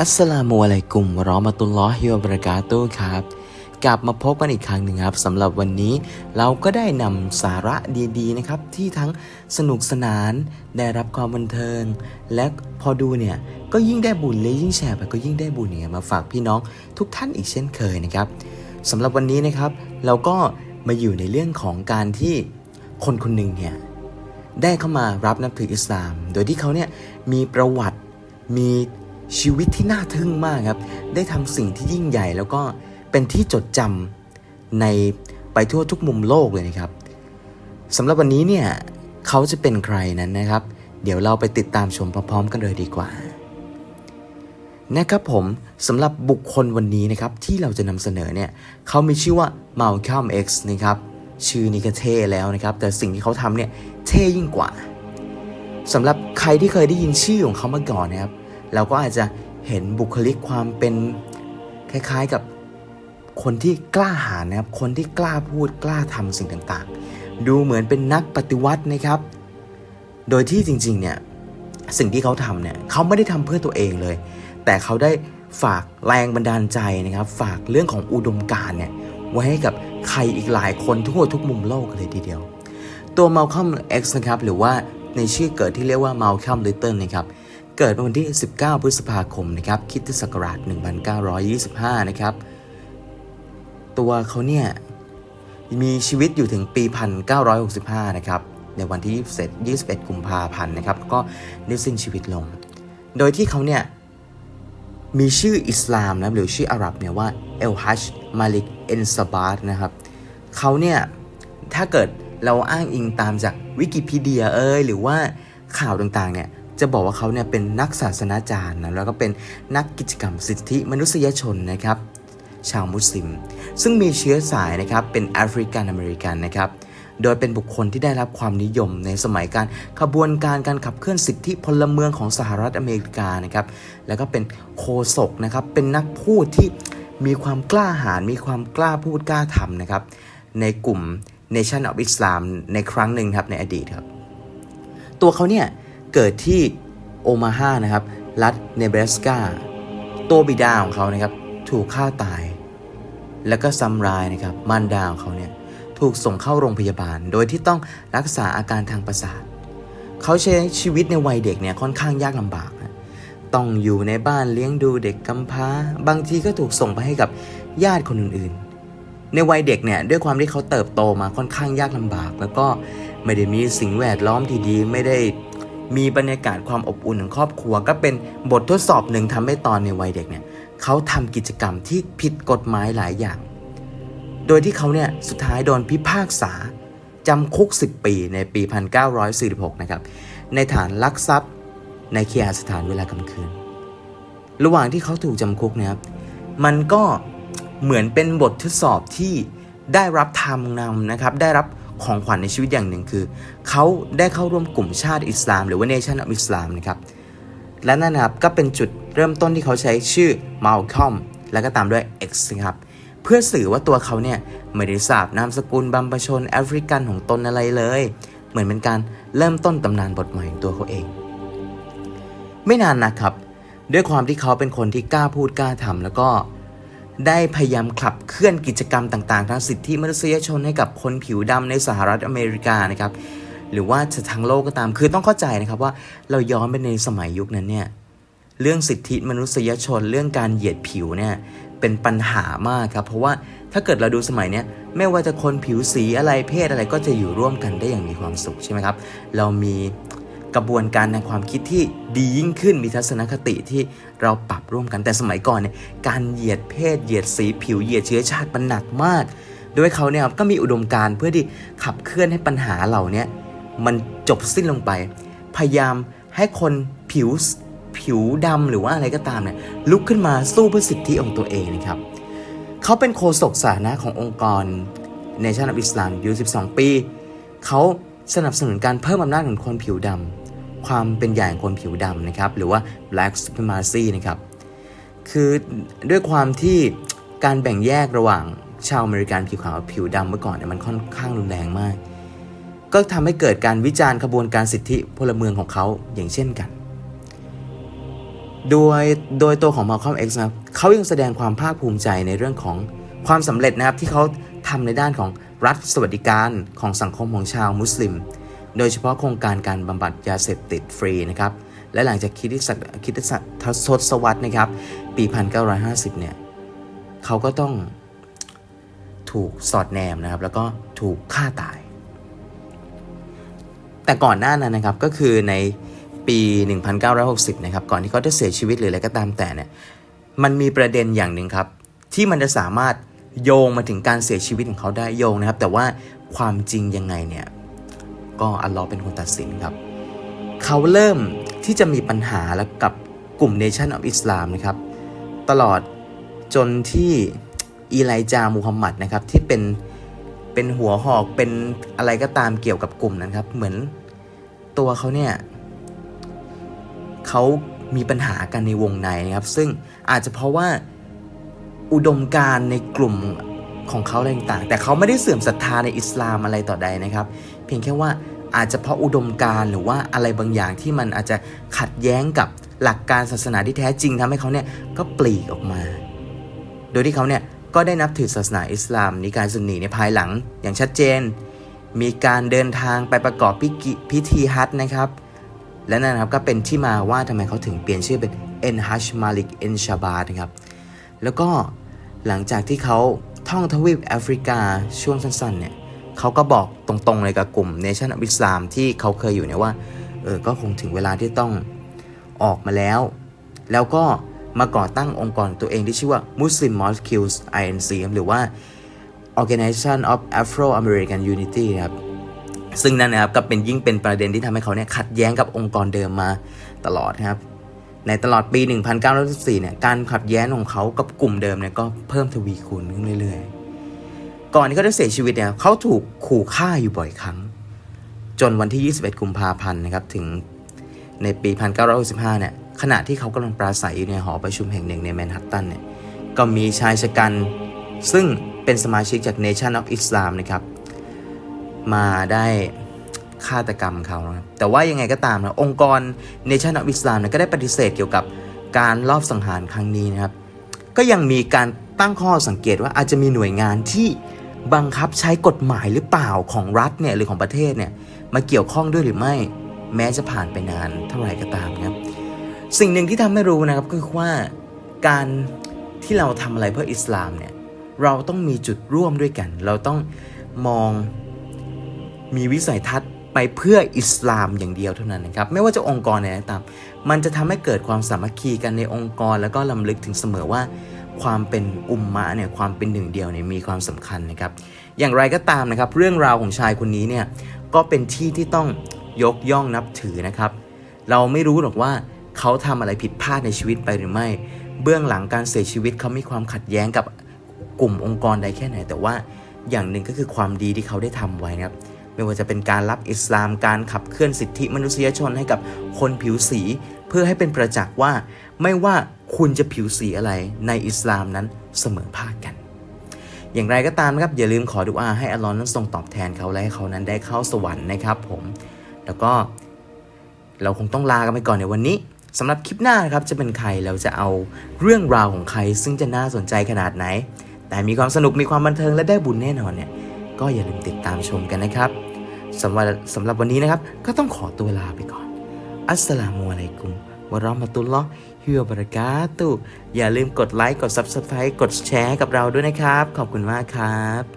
อัสสลามุอะลัยกุมรอมะตุลลอฮิวะบรากาตุครับ กลับมาพบกันอีกครั้งหนึ่งครับสำหรับวันนี้เราก็ได้นำสาระดีๆนะครับ ที่ทั้งสนุกสนานได้รับความบันเทิง และพอดูเนี่ย ก็ยิ่งได้บุญเลยยิ่งแชร์ไปก็ยิ่งได้บุญเนี่ยมาฝากพี่น้องทุกท่านอีกเช่นเคยนะครับสำหรับวันนี้นะครับ เราก็มาอยู่ในเรื่องของการที่คนคนหนึ่งเนี่ยได้เข้ามารับนับถืออิสลาม โดยที่เขาเนี่ยมีประวัติมี ชีวิตที่น่าทึ่งมากครับ ได้ทำสิ่งที่ยิ่งใหญ่แล้วก็เป็นที่จดจำในไปทั่วทุกมุมโลกเลยนะครับสำหรับวันนี้เนี่ยเขาจะเป็นใครนั้นนะครับ เดี๋ยวเราไปติดตามชมพร้อมๆกันเลยดีกว่านะครับผมสำหรับบุคคลวันนี้นะครับที่เราจะนำเสนอเนี่ยเขามีชื่อว่า Malcolm X นะครับชื่อนี้ก็เท่แล้วนะครับ แต่สิ่งที่เขาทำเนี่ยเท่ยิ่งกว่าสำหรับใครที่เคยได้ยินชื่อของเขามาก่อนนะครับ เราก็อาจจะเห็นบุคลิกความเป็นคล้ายๆกับคนที่กล้าหาญนะครับ คนที่กล้าพูดกล้าทำสิ่งต่างๆ ดูเหมือนเป็นนักปฏิวัตินะครับ โดยที่จริงๆเนี่ยสิ่งที่เขาทำเนี่ยเขาไม่ได้ทำเพื่อตัวเองเลย แต่เขาได้ฝากแรงบันดาลใจนะครับ ฝากเรื่องของอุดมการณ์เนี่ยไว้ให้กับใครอีกหลายคนทั่วทุกมุมโลกเลยทีเดียว ตัว Malcolm X นะครับหรือว่าในชื่อเกิดที่เรียกว่า Malcolm Little นะครับ เกิดวันที่ 19 พฤษภาคมนะครับคิดศักราช 1925 นะครับ ตัวเขาเนี่ยมีชีวิตอยู่ถึงปี 1965 นะครับ ในวันที่21 21 กุมภาพันธ์นะครับ ก็ได้สิ้นชีวิตลง โดยที่เขาเนี่ยมีชื่ออิสลามนะหรือชื่ออาหรับเนี่ยว่าเอลฮัชมาลิกเอนซาบาร์นะครับเขาเนี่ยถ้าเกิดเราอ้างอิงตามจากวิกิพีเดียเอยหรือว่าข่าวต่างๆเนี่ย จะบอกว่าเขาเนี่ยเป็นนักศาสนาจารย์นะแล้วก็เป็นนักกิจกรรมสิทธิมนุษยชนนะครับชาวมุสลิม ซึ่งมีเชื้อสายนะครับเป็นแอฟริกันอเมริกันนะครับโดยเป็นบุคคลที่ได้รับความนิยมในสมัยการขบวนการการขับเคลื่อนสิทธิพลเมืองของสหรัฐอเมริกานะครับแล้วก็เป็นโคศกนะครับเป็นนักพูดที่มีความกล้าหาญมีความกล้าพูดกล้าทำนะครับในกลุ่ม Nation of Islam ในครั้งหนึ่งครับในอดีตครับ ตัวเขาเนี่ย เกิดที่โอมาฮานะครับ รัฐเนเบรสกา ตัวบิดาของเขานะครับ ถูกฆ่าตาย แล้วก็ซัมรายนะครับมารดาของเขาเนี่ยถูกส่งเข้าโรงพยาบาล โดยที่ต้องรักษาอาการทางประสาท เขาใช้ชีวิตในวัยเด็กเนี่ยค่อนข้างยากลำบากนะต้องอยู่ในบ้านเลี้ยงดูเด็กกำพร้า บางทีก็ถูกส่งไปให้กับญาติคนอื่นๆ ในวัยเด็กเนี่ยด้วยความที่เขาเติบโตมาค่อนข้างยากลำบาก แล้วก็ไม่ได้มีสิ่งแวดล้อมที่ดีไม่ได้ มีบรรยากาศความอบอุ่นของครอบครัว ก็เป็นบททดสอบหนึ่งทำให้ตอนในวัยเด็กเนี่ยเขาทำกิจกรรมที่ผิดกฎหมายหลายอย่าง โดยที่เขาเนี่ยสุดท้ายโดนพิพากษาจำคุก 10 ปีในปี 1946 นะครับ ในฐานลักทรัพย์ในเคหสถานเวลากลางคืน ระหว่างที่เขาถูกจำคุกนะครับ มันก็เหมือนเป็นบททดสอบที่ได้รับทำนำนะครับ ได้รับ ของขวัญในชีวิตอย่างหนึ่งคือ เขาได้เข้าร่วมกลุ่มชาติอิสลาม หรือว่า Nation of Islam นะครับและนั่นนะครับก็เป็นจุดเริ่มต้นที่เขาใช้ชื่อ Malcolm แล้วก็ตามด้วย X นะครับเพื่อสื่อว่าตัวเขาเนี่ยไม่ได้ทราบนามสกุลบัมพชนแอฟริกันของตนอะไรเลย เหมือนเป็นการเริ่มต้นตำนานบทใหม่ของตัวเขาเอง ไม่นานนะครับ ด้วยความที่เขาเป็นคนที่กล้าพูดกล้าทำแล้วก็ ได้พยายามขับเคลื่อนกิจกรรมต่างๆ ทางสิทธิมนุษยชนให้กับคนผิวดำในสหรัฐอเมริกานะครับ หรือว่าจะทั้งโลกก็ตาม คือต้องเข้าใจนะครับว่าเราย้อนไปในสมัยยุคนั้นเนี่ยเรื่องสิทธิมนุษยชนเรื่องการเหยียดผิวเนี่ยเป็นปัญหามากครับ เพราะว่าถ้าเกิดเราดูสมัยเนี้ยไม่ว่าจะคนผิวสีอะไรเพศอะไรก็จะอยู่ร่วมกันได้อย่างมีความสุขใช่ไหมครับ เรามี กระบวนการในความคิดที่ดียิ่งขึ้นมีทัศนคติที่เราปรับร่วมกันแต่สมัยก่อนเนี่ยการเหยียดเพศเหยียดสีผิวเหยียดเชื้อชาติมันหนักมากโดยเขาเนี่ยครับก็มีอุดมการณ์เพื่อที่ขับเคลื่อนให้ปัญหาเหล่านี้มันจบสิ้นลงไป พยายามให้คนผิวผิวดำหรือว่าอะไรก็ตามเนี่ยลุกขึ้นมาสู้เพื่อสิทธิของตัวเองนะครับเขาเป็นโฆษกสาธารณะขององค์กร Nation of Islam อยู่12 ปี เขาสนับสนุนการเพิ่มอำนาจของคนผิวดำ ความเป็นใหญ่ของคนผิวดำนะครับ หรือว่า Black Supremacy นะครับ คือด้วยความที่การแบ่งแยกระหว่างชาวอเมริกันผิวขาวผิวดำเมื่อก่อนเนี่ยมันค่อนข้างรุนแรงมาก ก็ทำให้เกิดการวิจารณ์ขบวนการสิทธิพลเมืองของเขาอย่างเช่นกัน โดยโดยตัวของ Malcolm X นะครับเขายังแสดงความภาคภูมิใจในเรื่องของความสำเร็จนะครับที่เขาทำในด้านของรัฐสวัสดิการของสังคมของชาวมุสลิม โดยเฉพาะโครงการการบำบัดยาเสพติดฟรีนะครับ และหลังจากคิดศักคิดศักทศวรรษนะครับ ปี 1950 เนี่ยเขาก็ต้องถูกสอดแนมนะครับ แล้วก็ถูกฆ่าตาย แต่ก่อนหน้านั้นนะครับก็คือในปี 1960 นะครับ ก่อนที่เขาจะเสียชีวิตหรืออะไรก็ตามแต่เนี่ยมันมีประเด็นอย่างหนึ่งครับ ที่มันจะสามารถโยงมาถึงการเสียชีวิตของเขาได้โยงนะครับ แต่ว่าความจริงยังไงเนี่ย ก็อัลลอฮ์เป็นคนตัดสินครับ เขาเริ่มที่จะมีปัญหาแล้วกับกลุ่ม Nation of Islam นะครับ ตลอดจนที่อีไลจามูฮัมหมัดนะครับที่เป็นเป็นหัวหอกเป็นอะไรก็ตามเกี่ยวกับกลุ่มนั้นครับ เหมือนตัวเขาเนี่ยเขามีปัญหากันในวงในนะครับ ซึ่งอาจจะเพราะว่าอุดมการณ์ในกลุ่มของเขาอะไรต่างๆแต่เขาไม่ได้เสื่อมศรัทธาในอิสลามอะไรต่อใดนะครับ เพียงแค่ว่าอาจจะเพราะอุดมการณ์หรือว่าอะไรบางอย่างที่มันอาจจะขัดแย้งกับหลักการศาสนาที่แท้จริงทำให้เขาเนี่ยก็ปลีกออกมา โดยที่เขาเนี่ยก็ได้นับถือศาสนาอิสลามนิกายซุนนีในภายหลังอย่างชัดเจน มีการเดินทางไปประกอบพิพิธีฮัจนะครับ และนั่นครับก็เป็นที่มาว่าทำไมเขาถึงเปลี่ยนชื่อเป็นเอ็นฮัชมาลิกเอ็นชาบาดนะครับ แล้วก็หลังจากที่เขาท่องทวีปแอฟริกาช่วงสั้นๆเนี่ย เขาก็บอกตรงๆเลยกับกลุ่ม Nation of Islam ที่เขาเคยอยู่เนี่ยว่าเออก็คงถึงเวลาที่ต้องออกมาแล้ว แล้วก็มาก่อตั้งองค์กรตัวเองที่ชื่อว่า Muslim Molecules INC หรือว่า Organization of Afro-American Unity นะครับซึ่งนั่นนะครับก็เป็นยิ่งเป็นประเด็นที่ทำให้เขาเนี่ยขัดแย้งกับองค์กรเดิมมาตลอดครับ ในตลอดปี 1914เนี่ยการขัดแย้งของเขากับกลุ่มเดิมเนี่ยก็เพิ่มทวีคูณขึ้นเรื่อยๆ ก่อนที่เขาจะเสียชีวิตเนี่ยเขาถูกขู่ฆ่าอยู่บ่อยครั้ง จนวันที่ 21 กุมภาพันธ์นะครับถึงในปี 1965 เนี่ยขณะที่เขากำลังปราศัยอยู่ในหอประชุมแห่งหนึ่งในแมนฮัตตันเนี่ยก็มีชายชะกัน ซึ่งเป็นสมาชิกจาก Nation of Islam นะครับ มาได้ฆาตกรรมเขานะแต่ว่ายังไงก็ตามนะองค์กร Nation of Islam เนี่ยก็ได้ปฏิเสธเกี่ยวกับการลอบสังหารครั้งนี้นะครับ ก็ยังมีการตั้งข้อสังเกตว่าอาจจะมีหน่วยงานที่บังคับใช้กฎหมายหรือเปล่าของรัฐเนี่ยหรือของประเทศเนี่ยมาเกี่ยวข้องด้วยหรือไม่ แม้จะผ่านไปนานเท่าไหร่ก็ตามนะครับสิ่งหนึ่งที่ทำให้รู้นะครับก็คือว่าการที่เราทำอะไรเพื่ออิสลามเนี่ยเราต้องมีจุดร่วมด้วยกัน เราต้องมองมีวิสัยทัศน์ ไปเพื่ออิสลามอย่างเดียวเท่านั้นนะครับไม่ว่าจะองค์กรไหนก็ตามมันจะทำให้เกิดความสามัคคีกันในองค์กร แล้วก็ลำลึกถึงเสมอว่า ความเป็นอุมมะเนี่ยความเป็นหนึ่งเดียวเนี่ยมีความสำคัญนะครับ อย่างไรก็ตามนะครับ เรื่องราวของชายคนนี้เนี่ยก็เป็นที่ที่ต้องยกย่องนับถือนะครับ เราไม่รู้หรอกว่าเขาทำอะไรผิดพลาดในชีวิตไปหรือไม่ เบื้องหลังการเสียชีวิตเขามีความขัดแย้งกับกลุ่มองค์กรใดแค่ไหน แต่ว่าอย่างหนึ่งก็คือความดีที่เขาได้ทำไว้นะครับ ไม่ว่าจะเป็นการรับอิสลาม การขับเคลื่อนสิทธิมนุษยชนให้กับคนผิวสี เพื่อให้เป็นประจักษ์ว่า ไม่ว่าคุณจะผิวสีอะไรในอิสลามนั้นเสมอภาคกัน อย่างไรก็ตามนะครับอย่าลืมขอดุอาให้อัลลอฮ์นั้นทรงตอบแทนเขาและให้เขานั้นได้เข้าสวรรค์นะครับผมแล้วก็เราคงต้องลากันไปก่อนในวันนี้สำหรับคลิปหน้านะครับจะเป็นใครเราจะเอาเรื่องราวของใคร ซึ่งจะน่าสนใจขนาดไหน แต่มีความสนุกมีความบันเทิงและได้บุญแน่นอนเนี่ยก็อย่าลืมติดตามชมกันนะครับ สำหรับสำหรับวันนี้นะครับ ก็ต้องขอตัวลาไปก่อน อัสสลามุอะลัยกุมวะราะมะตุลลอฮ์ฮิวบรากาตุอย่าลืมกดไลค์ กด Subscribe กดแชร์กับเราด้วยนะครับ ขอบคุณมากครับ